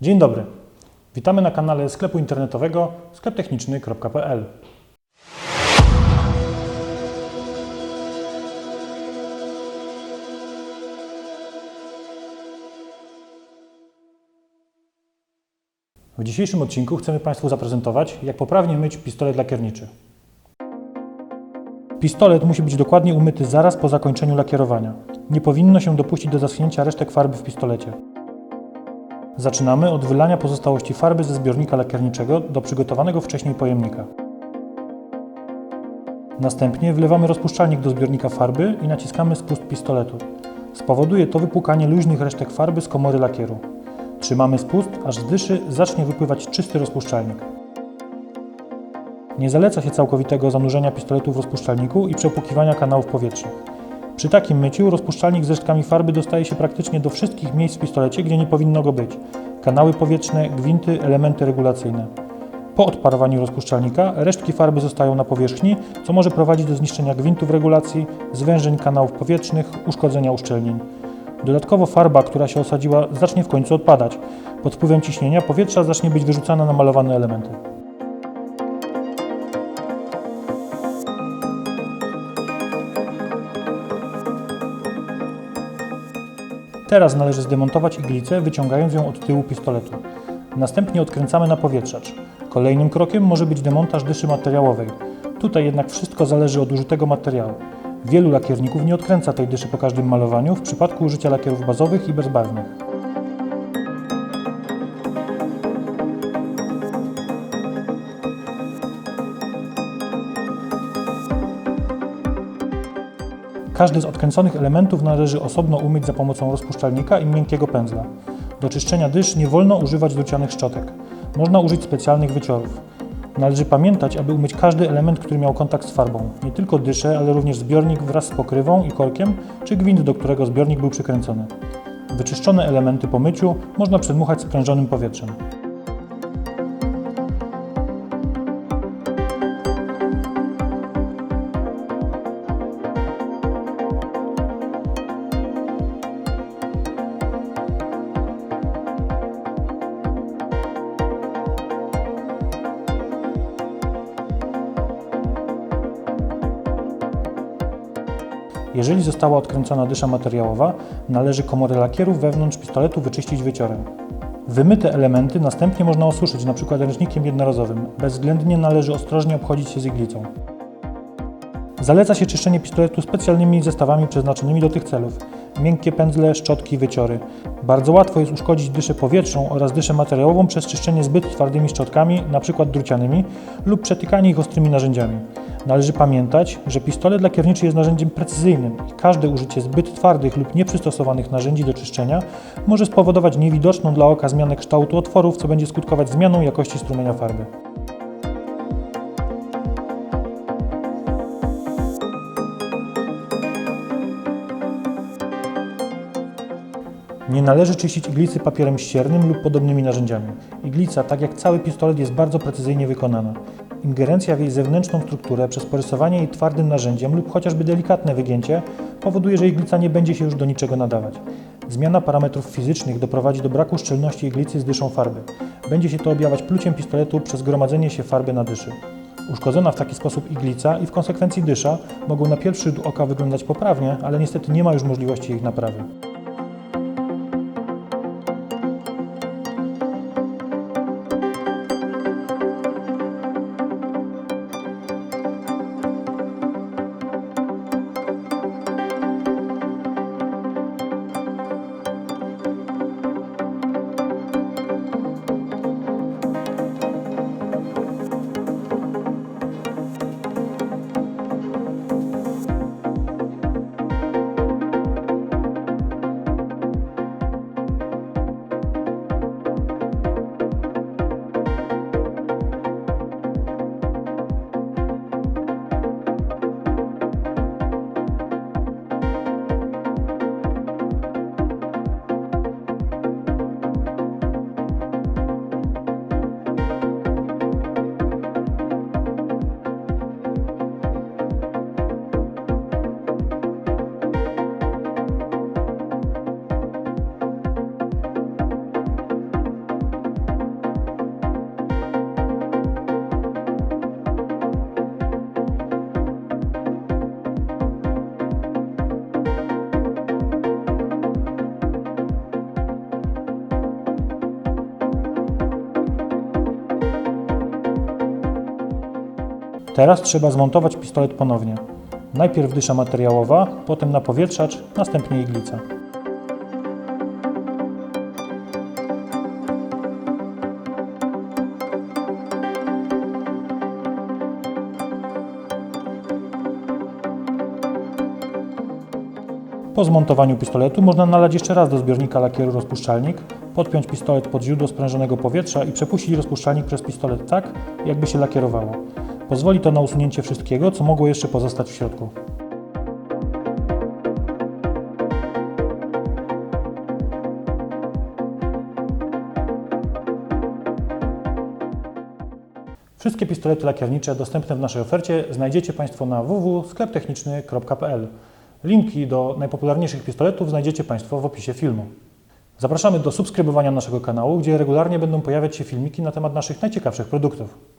Dzień dobry. Witamy na kanale sklepu internetowego skleptechniczny.pl. W dzisiejszym odcinku chcemy Państwu zaprezentować, jak poprawnie myć pistolet lakierniczy. Pistolet musi być dokładnie umyty zaraz po zakończeniu lakierowania. Nie powinno się dopuścić do zaschnięcia resztek farby w pistolecie. Zaczynamy od wylania pozostałości farby ze zbiornika lakierniczego do przygotowanego wcześniej pojemnika. Następnie wlewamy rozpuszczalnik do zbiornika farby i naciskamy spust pistoletu. Spowoduje to wypłukanie luźnych resztek farby z komory lakieru. Trzymamy spust, aż z dyszy zacznie wypływać czysty rozpuszczalnik. Nie zaleca się całkowitego zanurzenia pistoletu w rozpuszczalniku i przepłukiwania kanałów powietrznych. Przy takim myciu rozpuszczalnik z resztkami farby dostaje się praktycznie do wszystkich miejsc w pistolecie, gdzie nie powinno go być. Kanały powietrzne, gwinty, elementy regulacyjne. Po odparowaniu rozpuszczalnika resztki farby zostają na powierzchni, co może prowadzić do zniszczenia gwintów regulacji, zwężeń kanałów powietrznych, uszkodzenia uszczelnień. Dodatkowo farba, która się osadziła, zacznie w końcu odpadać. Pod wpływem ciśnienia powietrza zacznie być wyrzucana na malowane elementy. Teraz należy zdemontować iglicę, wyciągając ją od tyłu pistoletu. Następnie odkręcamy napowietrzacz. Kolejnym krokiem może być demontaż dyszy materiałowej. Tutaj jednak wszystko zależy od użytego materiału. Wielu lakierników nie odkręca tej dyszy po każdym malowaniu w przypadku użycia lakierów bazowych i bezbarwnych. Każdy z odkręconych elementów należy osobno umyć za pomocą rozpuszczalnika i miękkiego pędzla. Do czyszczenia dysz nie wolno używać drucianych szczotek. Można użyć specjalnych wyciorów. Należy pamiętać, aby umyć każdy element, który miał kontakt z farbą. Nie tylko dyszę, ale również zbiornik wraz z pokrywą i korkiem, czy gwint, do którego zbiornik był przykręcony. Wyczyszczone elementy po myciu można przedmuchać sprężonym powietrzem. Jeżeli została odkręcona dysza materiałowa, należy komorę lakierów wewnątrz pistoletu wyczyścić wyciorem. Wymyte elementy następnie można osuszyć np. ręcznikiem jednorazowym. Bezwzględnie należy ostrożnie obchodzić się z iglicą. Zaleca się czyszczenie pistoletu specjalnymi zestawami przeznaczonymi do tych celów. Miękkie pędzle, szczotki, wyciory. Bardzo łatwo jest uszkodzić dyszę powietrzną oraz dyszę materiałową przez czyszczenie zbyt twardymi szczotkami, np. drucianymi, lub przetykanie ich ostrymi narzędziami. Należy pamiętać, że pistolet lakierniczy jest narzędziem precyzyjnym i każde użycie zbyt twardych lub nieprzystosowanych narzędzi do czyszczenia może spowodować niewidoczną dla oka zmianę kształtu otworów, co będzie skutkować zmianą jakości strumienia farby. Nie należy czyścić iglicy papierem ściernym lub podobnymi narzędziami. Iglica, tak jak cały pistolet, jest bardzo precyzyjnie wykonana. Ingerencja w jej zewnętrzną strukturę przez porysowanie jej twardym narzędziem lub chociażby delikatne wygięcie powoduje, że iglica nie będzie się już do niczego nadawać. Zmiana parametrów fizycznych doprowadzi do braku szczelności iglicy z dyszą farby. Będzie się to objawiać pluciem pistoletu przez gromadzenie się farby na dyszy. Uszkodzona w taki sposób iglica i w konsekwencji dysza mogą na pierwszy rzut oka wyglądać poprawnie, ale niestety nie ma już możliwości ich naprawy. Teraz trzeba zmontować pistolet ponownie. Najpierw dysza materiałowa, potem napowietrzacz, następnie iglica. Po zmontowaniu pistoletu można nalać jeszcze raz do zbiornika lakieru rozpuszczalnik, podpiąć pistolet pod źródło sprężonego powietrza i przepuścić rozpuszczalnik przez pistolet tak, jakby się lakierowało. Pozwoli to na usunięcie wszystkiego, co mogło jeszcze pozostać w środku. Wszystkie pistolety lakiernicze dostępne w naszej ofercie znajdziecie Państwo na www.skleptechniczny.pl. Linki do najpopularniejszych pistoletów znajdziecie Państwo w opisie filmu. Zapraszamy do subskrybowania naszego kanału, gdzie regularnie będą pojawiać się filmiki na temat naszych najciekawszych produktów.